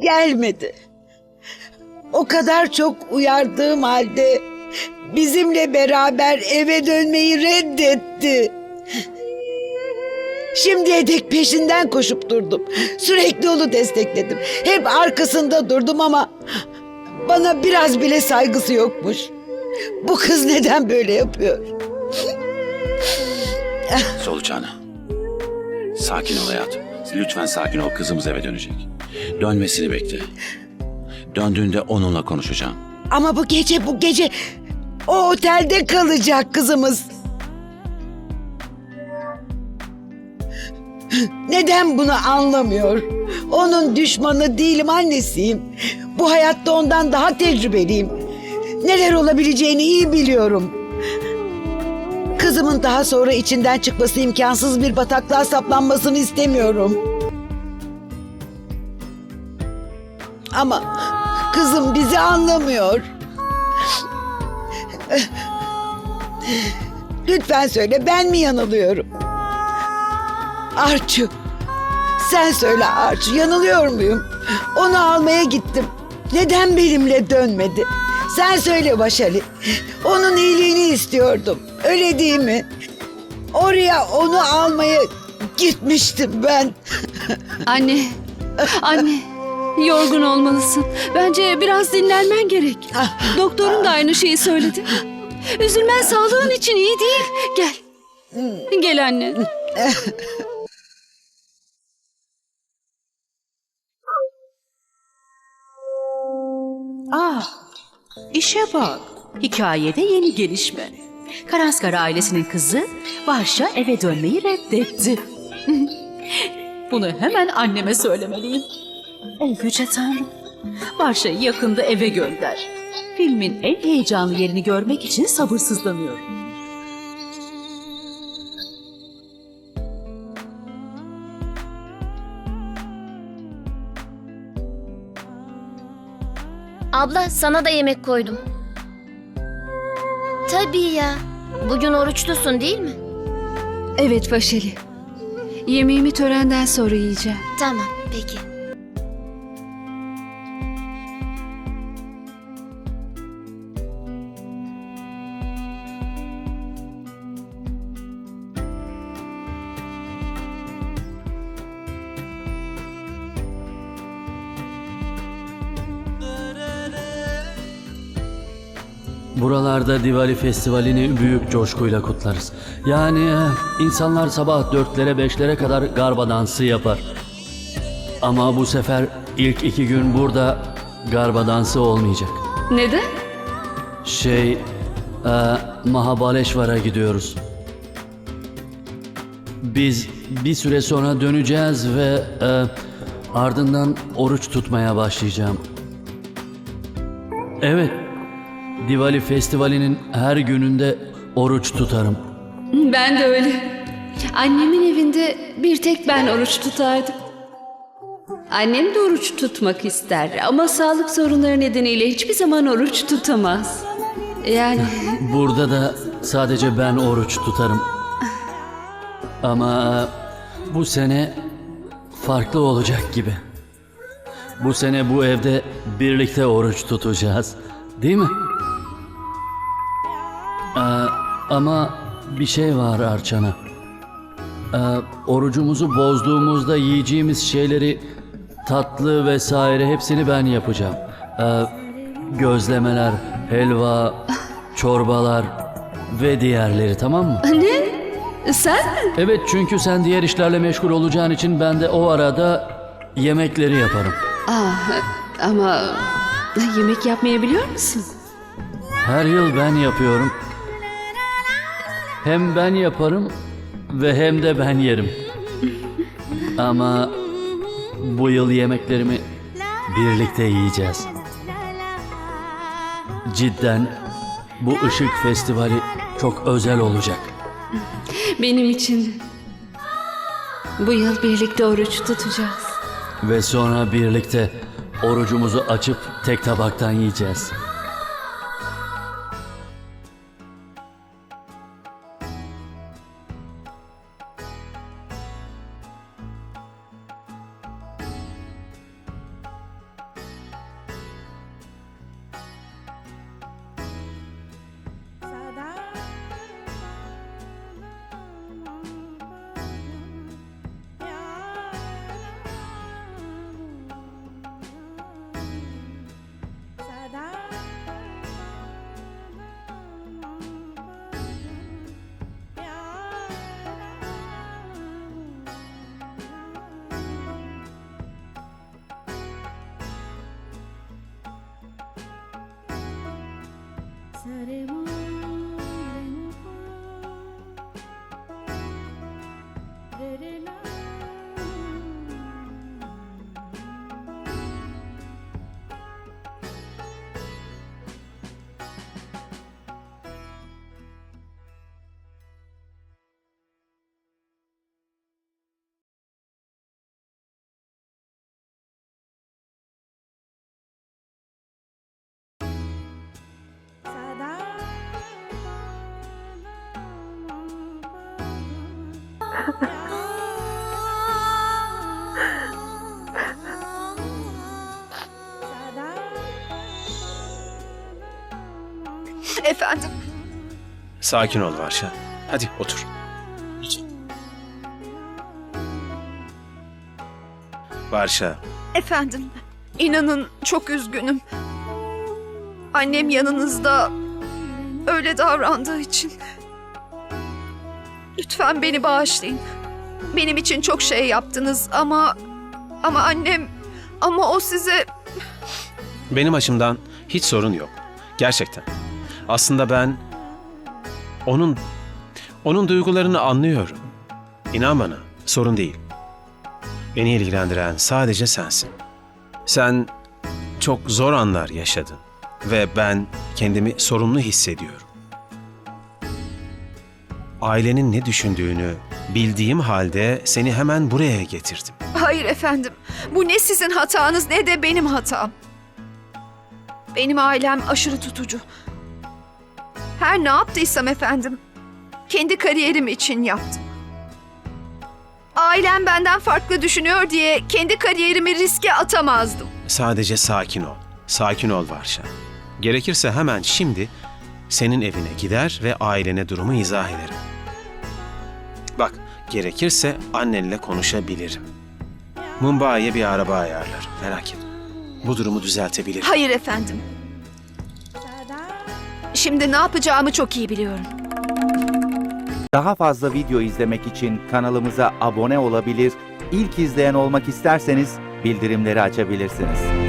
Gelmedi. O kadar çok uyardığım halde bizimle beraber eve dönmeyi reddetti. Şimdiye dek peşinden koşup durdum. Sürekli onu destekledim. Hep arkasında durdum ama bana biraz bile saygısı yokmuş. Bu kız neden böyle yapıyor? Solucan'a. Sakin ol hayatım. Lütfen sakin ol. Kızımız eve dönecek. Dönmesini bekle. Döndüğünde onunla konuşacağım. Ama bu gece bu gece o otelde kalacak kızımız. Neden bunu anlamıyor? Onun düşmanı değilim annesiyim. Bu hayatta ondan daha tecrübeliyim. Neler olabileceğini iyi biliyorum. Kızımın daha sonra içinden çıkması imkansız bir bataklığa saplanmasını istemiyorum. Ama kızım bizi anlamıyor. Lütfen söyle ben mi yanılıyorum? Arçu. Sen söyle Arçu yanılıyor muyum? Onu almaya gittim. Neden benimle dönmedi? Sen söyle Başali. Onun iyiliğini istiyordum. Öyle değil mi? Oraya onu almaya gitmiştim ben. Anne, anne. Yorgun olmalısın. Bence biraz dinlenmen gerek. Doktorun da aynı şeyi söyledi. Üzülmen sağlığın için iyi değil. Gel. Gel anne. Ah, işe bak. Hikayede yeni gelişme. Karaskar ailesinin kızı Varşa eve dönmeyi reddetti. Bunu hemen anneme söylemeliyim. Ey Yüce Tanrım, Varşa'yı yakında eve gönder. Filmin en heyecanlı yerini görmek için sabırsızlanıyorum. Abla sana da yemek koydum. Tabii ya. Bugün oruçlusun değil mi? Evet Vaşeli. Yemeğimi törenden sonra yiyeceğim. Tamam peki. Buralarda Diwali Festivali'ni büyük coşkuyla kutlarız. Yani eh, insanlar sabah dörtlere beşlere kadar garba dansı yapar. Ama bu sefer ilk iki gün burada garba dansı olmayacak. Neden? Şey, e, Mahabaleşvar'a gidiyoruz. Biz bir süre sonra döneceğiz ve e, ardından oruç tutmaya başlayacağım. Evet, Diwali Festivali'nin her gününde oruç tutarım. Ben de öyle. Annemin evinde bir tek ben oruç tutardım. Annem de oruç tutmak ister ama sağlık sorunları nedeniyle hiçbir zaman oruç tutamaz. Yani Burada da sadece ben oruç tutarım. Ama bu sene farklı olacak gibi. Bu sene bu evde birlikte oruç tutacağız. Değil mi? Ama bir şey var Arçana. Ee, orucumuzu bozduğumuzda yiyeceğimiz şeyleri tatlı vesaire hepsini ben yapacağım. Ee, gözlemeler, helva, çorbalar ve diğerleri tamam mı? sen mi? Evet çünkü sen diğer işlerle meşgul olacağın için ben de o arada yemekleri yaparım. Ah, ama yemek yapmayı biliyor musun? Her yıl ben yapıyorum. Hem ben yaparım ve hem de ben yerim. Ama bu yıl yemeklerimi birlikte yiyeceğiz. Cidden bu ışık festivali çok özel olacak. Benim için de. Bu yıl birlikte oruç tutacağız. Ve sonra birlikte orucumuzu açıp tek tabaktan yiyeceğiz. సరే Efendim? Sakin ol Varşa. Hadi otur. Varşa, Efendim, inanın çok üzgünüm. Annem yanınızda öyle davrandığı için. Lütfen beni bağışlayın. Benim için çok şey yaptınız ama ama annem ama o size benim açımdan hiç sorun yok. Gerçekten. Aslında ben onun onun duygularını anlıyorum. İnan bana, sorun değil. Beni ilgilendiren sadece sensin. Sen çok zor anlar yaşadın ve ben kendimi sorumlu hissediyorum. Ailenin ne düşündüğünü bildiğim halde seni hemen buraya getirdim. Hayır efendim. Bu ne sizin hatanız ne de benim hatam. Benim ailem aşırı tutucu. Her ne yaptıysam efendim, kendi kariyerim için yaptım. Ailem benden farklı düşünüyor diye kendi kariyerimi riske atamazdım. Sadece sakin ol. Sakin ol Varşa. Gerekirse hemen şimdi senin evine gider ve ailene durumu izah ederim. Bak, gerekirse annenle konuşabilirim. Mumbai'ye bir araba ayarlar. Merak etme. Bu durumu düzeltebilirim. Hayır efendim. Şimdi ne yapacağımı çok iyi biliyorum. Daha fazla video izlemek için kanalımıza abone olabilir, ilk izleyen olmak isterseniz bildirimleri açabilirsiniz.